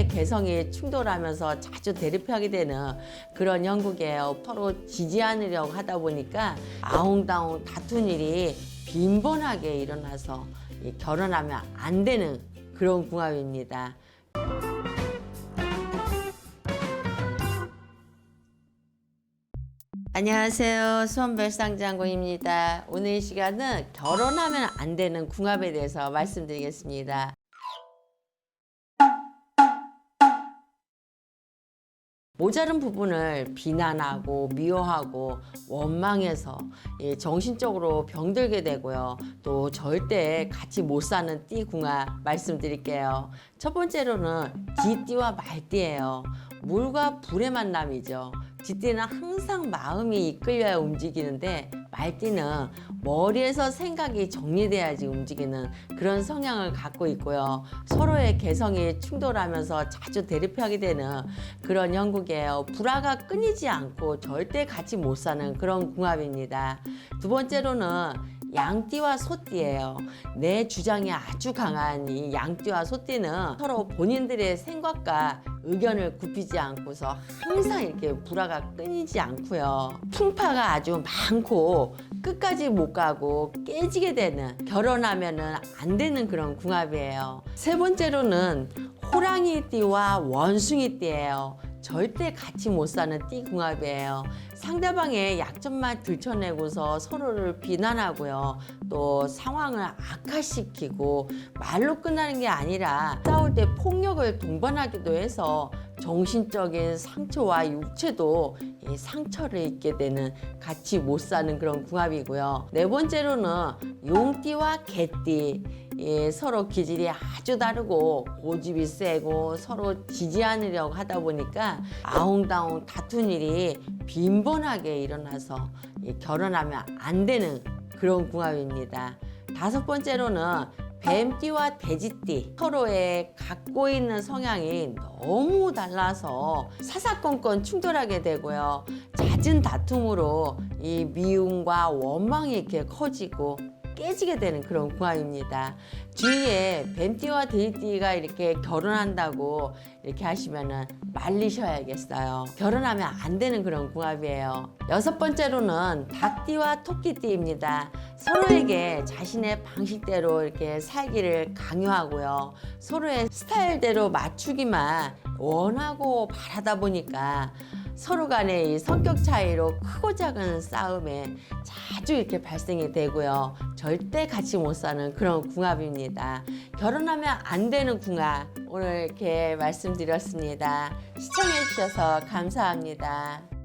서로의 개성이 충돌하면서 자주 대립하게 되는 그런 형국이에요. 서로 지지 않으려고 하다 보니까 아웅다웅 다툰 일이 빈번하게 일어나서 이 결혼하면 안 되는 그런 궁합입니다. 안녕하세요. 수원별상장군입니다. 오늘 이 시간은 결혼하면 안 되는 궁합에 대해서 말씀드리겠습니다. 모자른 부분을 비난하고 미워하고 원망해서 예, 정신적으로 병들게 되고요. 또 절대 같이 못 사는 띠궁합 말씀드릴게요. 첫 번째로는 쥐띠와 말띠예요. 물과 불의 만남이죠. 쥐띠는 항상 마음이 이끌려야 움직이는데 말띠는 머리에서 생각이 정리돼야지 움직이는 그런 성향을 갖고 있고요. 서로의 개성이 충돌하면서 자주 대립하게 되는 그런 형국이에요. 불화가 끊이지 않고 절대 같이 못 사는 그런 궁합입니다. 두 번째로는 양띠와 소띠예요. 내 주장이 아주 강한 이 양띠와 소띠는 서로 본인들의 생각과 의견을 굽히지 않고서 항상 이렇게 불화가 끊이지 않고요. 풍파가 아주 많고 끝까지 못 가고 깨지게 되는 결혼하면은 안 되는 그런 궁합이에요. 세 번째로는 호랑이띠와 원숭이띠예요. 절대 같이 못 사는 띠 궁합이에요. 상대방의 약점만 들춰내고서 서로를 비난하고요. 또 상황을 악화시키고 말로 끝나는 게 아니라 싸울 때 폭력을 동반하기도 해서 정신적인 상처와 육체도 이 상처를 입게 되는 같이 못 사는 그런 궁합이고요. 네 번째로는 용띠와 개띠 예, 서로 기질이 아주 다르고 고집이 세고 서로 지지 않으려고 하다 보니까 아웅다웅 다툰 일이 빈번하게 일어나서 예, 결혼하면 안 되는 그런 궁합입니다. 다섯 번째로는 뱀띠와 돼지띠 서로의 갖고 있는 성향이 너무 달라서 사사건건 충돌하게 되고요. 잦은 다툼으로 이 미움과 원망이 이렇게 커지고 깨지게 되는 그런 궁합입니다. 주위에 뱀띠와 돼지띠가 이렇게 결혼한다고 이렇게 하시면은 말리셔야겠어요. 결혼하면 안 되는 그런 궁합이에요. 여섯 번째로는 닭띠와 토끼띠입니다. 서로에게 자신의 방식대로 이렇게 살기를 강요하고요. 서로의 스타일대로 맞추기만 원하고 바라다 보니까 서로 간의 이 성격 차이로 크고 작은 싸움에 자주 이렇게 발생이 되고요. 절대 같이 못 사는 그런 궁합입니다. 결혼하면 안 되는 궁합 오늘 이렇게 말씀드렸습니다. 시청해 주셔서 감사합니다.